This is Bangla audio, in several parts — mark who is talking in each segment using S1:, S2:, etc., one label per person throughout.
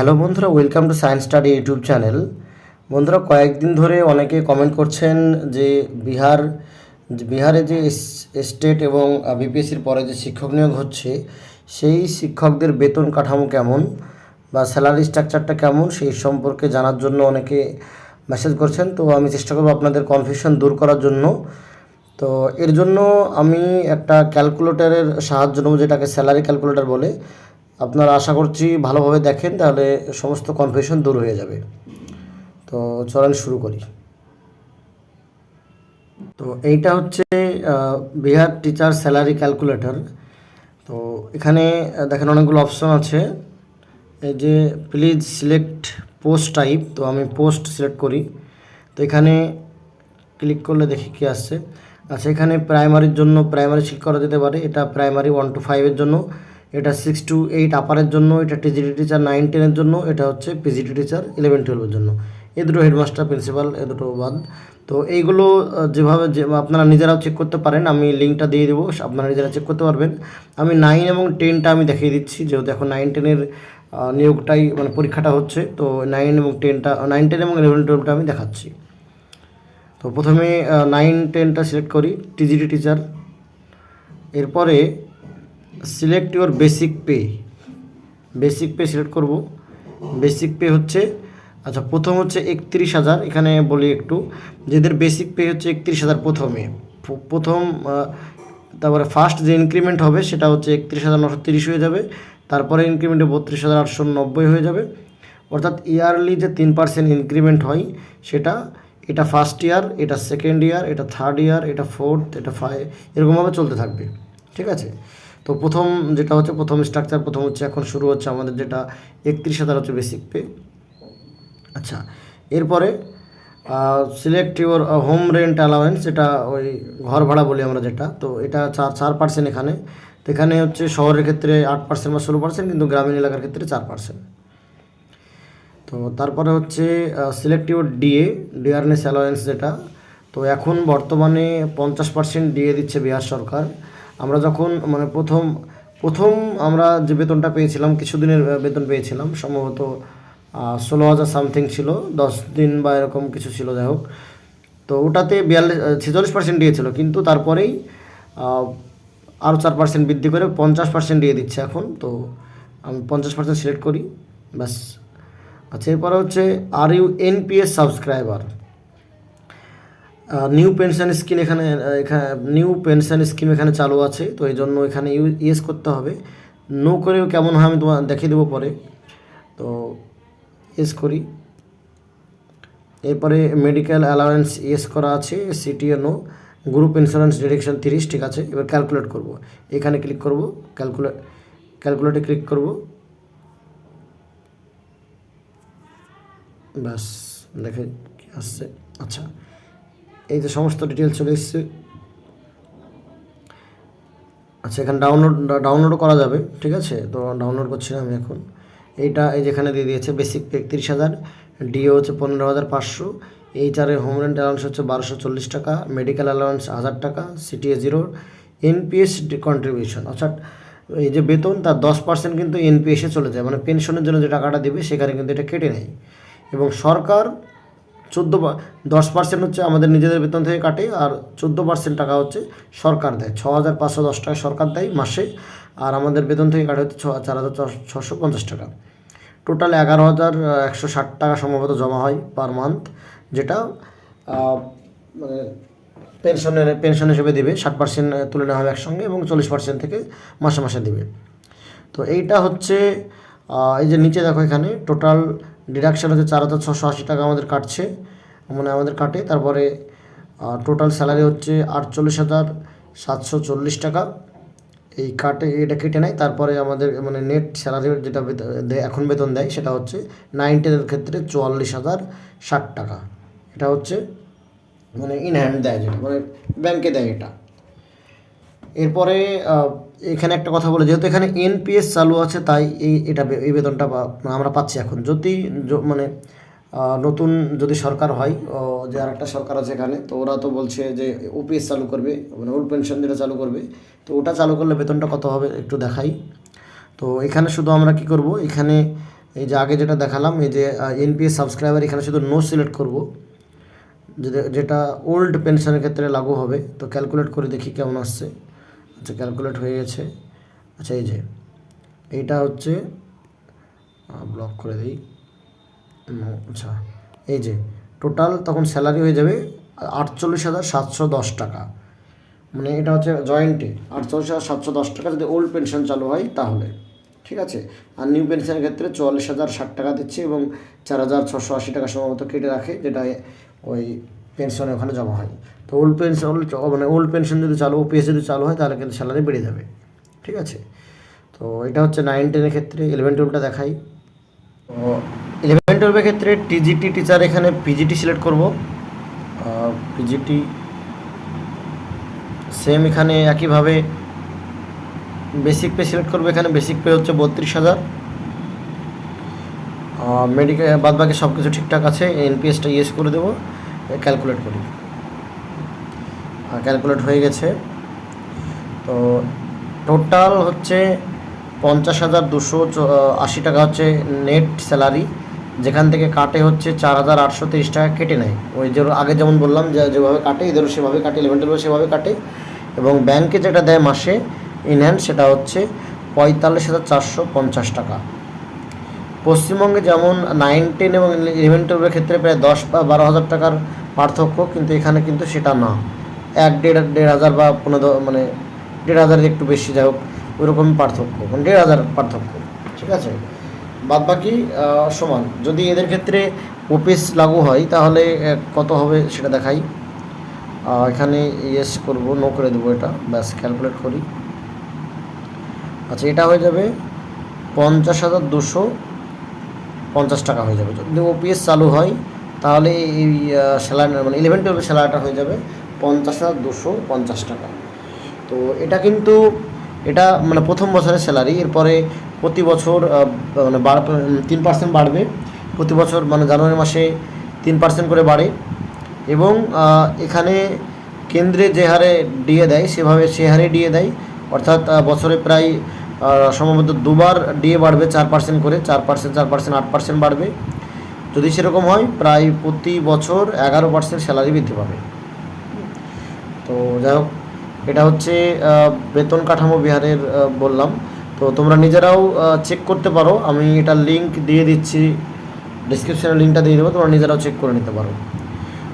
S1: হ্যালো বন্ধুরা welcome to science study YouTube channel বন্ধুরা, কয়েকদিন ধরে অনেকে কমেন্ট করছেন যে বিহার, বিহারে যে স্টেট এবং বিপিএসসির পরে যে শিক্ষক নিয়োগ হচ্ছে, সেই শিক্ষকদের বেতন কাঠামো কেমন বা স্যালারি স্ট্রাকচারটা কেমন সেই সম্পর্কে জানার জন্য অনেকে মেসেজ করছেন। তো আমি চেষ্টা করব আপনাদের কনফিউশন দূর করার জন্য। তো এর জন্য আমি একটা ক্যালকুলেটরের সাহায্য নেব, যেটাকে স্যালারি ক্যালকুলেটর বলে। আপনারা আশা করছি ভালোভাবে দেখেন, তাহলে সমস্ত কনফিউশন দূর হয়ে যাবে। তো চলেন শুরু করি। তো এইটা হচ্ছে বিহার টিচার স্যালারি ক্যালকুলেটর তো এখানে দেখেন অনেকগুলো অপশন আছে। এই যে প্লিজ সিলেক্ট পোস্ট টাইপ তো আমি পোস্ট সিলেক্ট করি। তো এখানে ক্লিক করলে দেখি কি আসছে। আচ্ছা এখানে প্রাইমারির জন্য প্রাইমারি সিলেক্ট করা যেতে পারে। এটা প্রাইমারি ওয়ান টু ফাইভের জন্য। এটা সিক্স টু এইট আপারের জন্য, এটা টিজিটি টিচার নাইন টেনের জন্য, এটা হচ্ছে পিজিটি টিচার ইলেভেন টুয়েলভের জন্য। এই দুটো হেডমাস্টার প্রিন্সিপাল এ দুটো বাদ। তো এইগুলো যেভাবে যে, আপনারা নিজেরাও চেক করতে পারেন, আমি লিঙ্কটা দিয়ে দেবো আপনারা নিজেরা চেক করতে পারবেন। আমি নাইন এবং টেনটা আমি দেখিয়ে দিচ্ছি, যেহেতু এখন নাইন টেনের নিয়োগটাই মানে পরীক্ষাটা হচ্ছে, তো নাইন এবং টেনটা নাইন টেন এবং ইলেভেন টুয়েলভটা আমি দেখাচ্ছি। তো প্রথমে নাইন টেনটা সিলেক্ট করি টিজিটি টিচার এরপরে select your basic pay basic pay select করব। বেসিক পে হচ্ছে আচ্ছা প্রথম হচ্ছে একত্রিশ হাজার। এখানে বলি একটু, যেদের বেসিক পে হচ্ছে একত্রিশ হাজার প্রথমে। প্রথম তারপরে ফার্স্ট যে ইনক্রিমেন্ট হবে সেটা হচ্ছে একত্রিশ হাজার নশো তিরিশ হয়ে যাবে। তারপরে ইনক্রিমেন্টে বত্রিশ হাজার আটশো নব্বই হয়ে যাবে। অর্থাৎ ইয়ারলি যে তিন পার্সেন্ট ইনক্রিমেন্ট হয় সেটা, এটা ফার্স্ট ইয়ার এটা সেকেন্ড ইয়ার এটা থার্ড ইয়ার এটা ফোর্থ এটা ফাইভ এরকমভাবে চলতে থাকবে। ঠিক আছে? তো প্রথম যেটা হচ্ছে, প্রথম স্ট্রাকচার প্রথম হচ্ছে এখন শুরু হচ্ছে আমাদের যেটা একত্রিশ হাজার হচ্ছে বেসিক পে আচ্ছা এরপরে select your home rent allowance যেটা ওই ঘর ভাড়া বলি আমরা যেটা, তো এটা চার চার পার্সেন্ট এখানে। তো এখানে হচ্ছে শহরের ক্ষেত্রে আট পার্সেন্ট বা ষোলো পার্সেন্ট কিন্তু গ্রামীণ এলাকার ক্ষেত্রে চার পার্সেন্ট তো তারপরে হচ্ছে select your DA dearness allowance যেটা, তো এখন বর্তমানে পঞ্চাশ পার্সেন্ট ডিএ দিচ্ছে বিহার সরকার। আমরা যখন মানে প্রথম প্রথম আমরা যে বেতনটা পেয়েছিলাম, কিছুদিনের বেতন পেয়েছিলাম, সম্ভবত ষোলো হাজার সামথিং ছিল, দশ দিন বা এরকম কিছু ছিল, যাই হোক। তো ওটাতে বিয়াল্লিশ ছেচল্লিশ পার্সেন্ট দিয়েছিল, কিন্তু তারপরেই আরও চার পার্সেন্ট বৃদ্ধি করে পঞ্চাশ পার্সেন্ট দিয়ে দিচ্ছে এখন। তো আমি পঞ্চাশ পার্সেন্ট সিলেক্ট করি, ব্যাস। আচ্ছা এরপরে হচ্ছে are you NPS subscriber new pension scheme এখানে এখানে নিউ পেনশন স্কিম এখানে চালু আছে, তো এই জন্য এখানে ইউ, ইয়েস করতে হবে। নো করেও কেমন হয় আমি তোমার দেখিয়ে দেবো পরে। তো ইয়েস করি। এরপরে মেডিকেল অ্যালাউন্স ইয়েস করা আছে CTA no group insurance direction তিরিশ, ঠিক আছে? এবার ক্যালকুলেট করব। এখানে ক্লিক করব ক্যালকুলেট ক্যালকুলেটে ক্লিক করব। ব্যাস, দেখে আসছে। আচ্ছা। এই যে সমস্ত ডিটেলস চলে এসছে। আচ্ছা এখানে ডাউনলোড ডাউনলোডও করা যাবে, ঠিক আছে? তো ডাউনলোড করছি আমি এখন। এইটা এই যেখানে দিয়ে দিয়েছে বেসিক একত্রিশ হাজার ডিও হচ্ছে পনেরো হাজার পাঁচশো এইচআরের হোম রেন্ট অ্যালাউন্স হচ্ছে বারোশো চল্লিশ টাকা মেডিকেল অ্যালাউন্স হাজার টাকা সিটিএ জিরো এনপিএস কন্ট্রিবিউশন অর্থাৎ এই যে বেতন, তার দশ পার্সেন্ট কিন্তু এনপিএসে চলে যায়। মানে পেনশনের জন্য যে টাকাটা দেবে, সেখানে কিন্তু এটা কেটে নেয়। এবং সরকার চোদ্দ দশ পার্সেন্ট হচ্ছে আমাদের নিজেদের বেতন থেকে কাটে আর চোদ্দ পার্সেন্ট টাকা হচ্ছে সরকার দেয়। ছ হাজার পাঁচশো দশ টাকা সরকার দেয় মাসে আর আমাদের বেতন থেকে কাটে হচ্ছে ছ চার হাজার ছশো পঞ্চাশ টাকা। টোটাল এগারো হাজার একশো ষাট টাকা সম্ভবত জমা হয় পার মান্থ যেটা মানে পেনশনের পেনশন হিসেবে দেবে। ষাট পার্সেন্ট তুলে নেওয়া হবে একসঙ্গে এবং চল্লিশ পার্সেন্ট থেকে মাসে মাসে দেবে। তো এইটা হচ্ছে এই যে নিচে দেখো এখানে টোটাল ডিডাকশন হচ্ছে চার হাজার ছশো আশি টাকা আমাদের কাটছে মানে আমাদের কাটে। তারপরে টোটাল স্যালারি হচ্ছে আটচল্লিশ হাজার সাতশো চল্লিশ টাকা। এই কাটে, এটা কেটে নেয়। তারপরে আমাদের মানে নেট স্যালারি যেটা এখন বেতন দেয়, সেটা হচ্ছে নাইন টেনের ক্ষেত্রে চুয়াল্লিশ হাজার ষাট টাকা। এটা হচ্ছে মানে ইন হ্যান্ড দেয় যেটা মানে ব্যাংকে দেয় এটা। এরপরে এখানে একটা কথা বলে, যেহেতু এখানে এনপিএস চালু আছে, তাই এই, এটা এই বেতনটা আমরা পাচ্ছি এখন। যদি মানে নতুন যদি সরকার হয় যে আর একটা সরকার আছে এখানে, তো ওরা তো বলছে যে ওপিএস চালু করবে মানে ওল্ড পেনশন যেটা চালু করবে। তো ওটা চালু করলে বেতনটা কত হবে একটু দেখাই। তো এখানে শুধু আমরা কি করব, এখানে এই যে আগে যেটা দেখালাম, এই যে এনপিএস সাবস্ক্রাইবার এখানে শুধু নো সিলেক্ট করব। যেটা ওল্ড পেনশনের ক্ষেত্রে লাগু হবে, তো ক্যালকুলেট করে দেখি কেমন আসছে। আচ্ছা ক্যালকুলেট হয়ে গেছে। আচ্ছা এই যে, এইটা হচ্ছে ব্লক করে দিই। আচ্ছা এই যে টোটাল তখন স্যালারি হয়ে যাবে আটচল্লিশ হাজার সাতশো দশ টাকা। মানে এটা হচ্ছে জয়েন্টে আটচল্লিশ হাজার সাতশো দশ টাকা যদি ওল্ড পেনশন চালু হয় তাহলে, ঠিক আছে? আর নিউ পেনশনের ক্ষেত্রে চুয়াল্লিশ হাজার ষাট টাকা দিচ্ছে এবং চার হাজার ছশো আশি টাকা সম্ভবত কেটে রাখে, যেটা ওই পেনশনে ওখানে জমা হয় তো ওল্ড পেনশন মানে ওল্ড পেনশন যদি চালু ওপিএস যদি চালু হয়, তাহলে কিন্তু স্যালারি বেড়ে যাবে। ঠিক আছে? তো এটা হচ্ছে নাইন টেনের ক্ষেত্রে ইলেভেন টুয়েলভটা দেখাই। ইলেভেন টুয়েলভের ক্ষেত্রে টিজিটি টিচার এখানে পিজিটি সিলেক্ট করব। পিজিটি সেম এখানে একইভাবে বেসিক পে সিলেক্ট করব। এখানে বেসিক পে হচ্ছে বত্রিশ হাজার। মেডিকেল বাদ বাকি সব কিছু ঠিকঠাক আছে। এনপিএসটা ইয়েস করে দেবো। ক্যালকুলেট করি। ক্যালকুলেট হয়ে গেছে। তো টোটাল হচ্ছে পঞ্চাশ হাজার দুশো আশি টাকা হচ্ছে নেট স্যালারি যেখান থেকে কাটে হচ্ছে চার হাজার আটশো তিরিশ টাকা কেটে নেয়। ওই যে আগে যেমন বললাম, যে যেভাবে কাটে, এদেরও সেভাবে কাটে ইলেভেন টুয়েলভে সেভাবে কাটে। এবং ব্যাংকে যেটা দেয় মাসে ইন হ্যান্ড সেটা হচ্ছে পঁয়তাল্লিশ হাজার চারশো পঞ্চাশ টাকা। পশ্চিমবঙ্গে যেমন নাইন টেন এবং ইলেভেন টুয়েলভের ক্ষেত্রে প্রায় দশ বা বারো হাজার টাকার পার্থক্য, কিন্তু এখানে কিন্তু সেটা না। এক দেড় দেড় হাজার বা পনেরো মানে দেড় হাজারের একটু বেশি যাই হোক ওইরকম পার্থক্য মানে দেড় হাজার পার্থক্য, ঠিক আছে? বাদ বাকি সমান। যদি এদের ক্ষেত্রে ওপিএস লাগু হয়, তাহলে কত হবে সেটা দেখাই। এখানে ইয়েস করব নো করে দেবো এটা, ব্যাস ক্যালকুলেট করি। আচ্ছা এটা হয়ে যাবে পঞ্চাশ হাজার দুশো পঞ্চাশ টাকা হয়ে যাবে। যদি ওপিএস চালু হয়, তাহলে এই স্যালারি মানে ইলেভেন টুয়েলভের স্যালারিটা হয়ে যাবে পঞ্চাশ হাজার দুশো পঞ্চাশ টাকা। তো এটা কিন্তু, এটা মানে প্রথম বছরের স্যালারি এরপরে প্রতি বছর মানে তিন পার্সেন্ট বাড়বে। প্রতি বছর মানে জানুয়ারি মাসে তিন পার্সেন্ট করে বাড়ে। এবং এখানে কেন্দ্রে যে হারে ডিএ দেয়, সেভাবে সে হারে ডিএ দেয়। অর্থাৎ বছরে প্রায় সম্ভবত দুবার ডিএ বাড়বে চার পার্সেন্ট করে, চার পার্সেন্ট চার পার্সেন্ট আট পার্সেন্ট বাড়বে। যদি সেরকম হয়, প্রায় প্রতি বছর এগারো পার্সেন্ট স্যালারি বৃদ্ধি পাবে। তো যাই হোক, এটা হচ্ছে বেতন কাঠামো বিহারের বললাম। তো তোমরা নিজেরাও চেক করতে পারো। আমি এটা লিংক দিয়ে দিচ্ছি ডিসক্রিপশানে লিঙ্কটা দিয়ে দেবো। তোমরা নিজেরাও চেক করে নিতে পারো।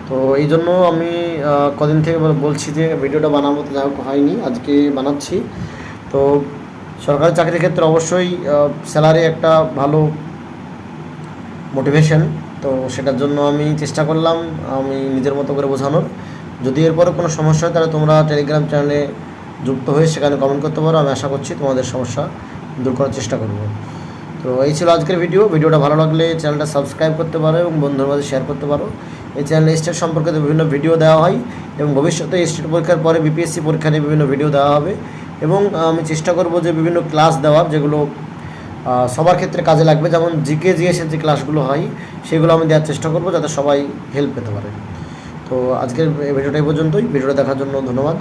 S1: তো এই জন্য আমি কদিন থেকে বল- বলছি যে ভিডিওটা বানাবো, তো যাই হোক, হয়নি। আজকে বানাচ্ছি। তো সরকারি চাকরির ক্ষেত্রে অবশ্যই স্যালারি একটা ভালো মোটিভেশন তো সেটার জন্য আমি চেষ্টা করলাম, আমি নিজের মতো করে বোঝানোর। যদি এরপরে কোনো সমস্যা হয়, তাহলে তোমরা টেলিগ্রাম চ্যানেলে যুক্ত হয়ে সেখানে কমেন্ট করতে পারো, আমি আশা করছি তোমাদের সমস্যা দূর করার চেষ্টা করব। তো এই ছিল আজকের ভিডিও ভিডিওটা ভালো লাগলে চ্যানেলটা সাবস্ক্রাইব করতে পারো এবং বন্ধুর মাঝে শেয়ার করতে পারো। এই চ্যানেলে স্টেট সম্পর্কিত বিভিন্ন ভিডিও দেওয়া হয় এবং ভবিষ্যতে স্টেট পরীক্ষার পরে বিপিএসসি পরীক্ষা নিয়ে বিভিন্ন ভিডিও দেওয়া হবে। এবং আমি চেষ্টা করব যে বিভিন্ন ক্লাস দেওয়ার, যেগুলো সবার ক্ষেত্রে কাজে লাগবে। যেমন জিকে জিএসের যে ক্লাসগুলো হয়, সেগুলো আমি দেওয়ার চেষ্টা করব যাতে সবাই হেল্প পেতে পারে। তো আজকের ভিডিওটা এই পর্যন্তই। ভিডিওটা দেখার জন্য ধন্যবাদ।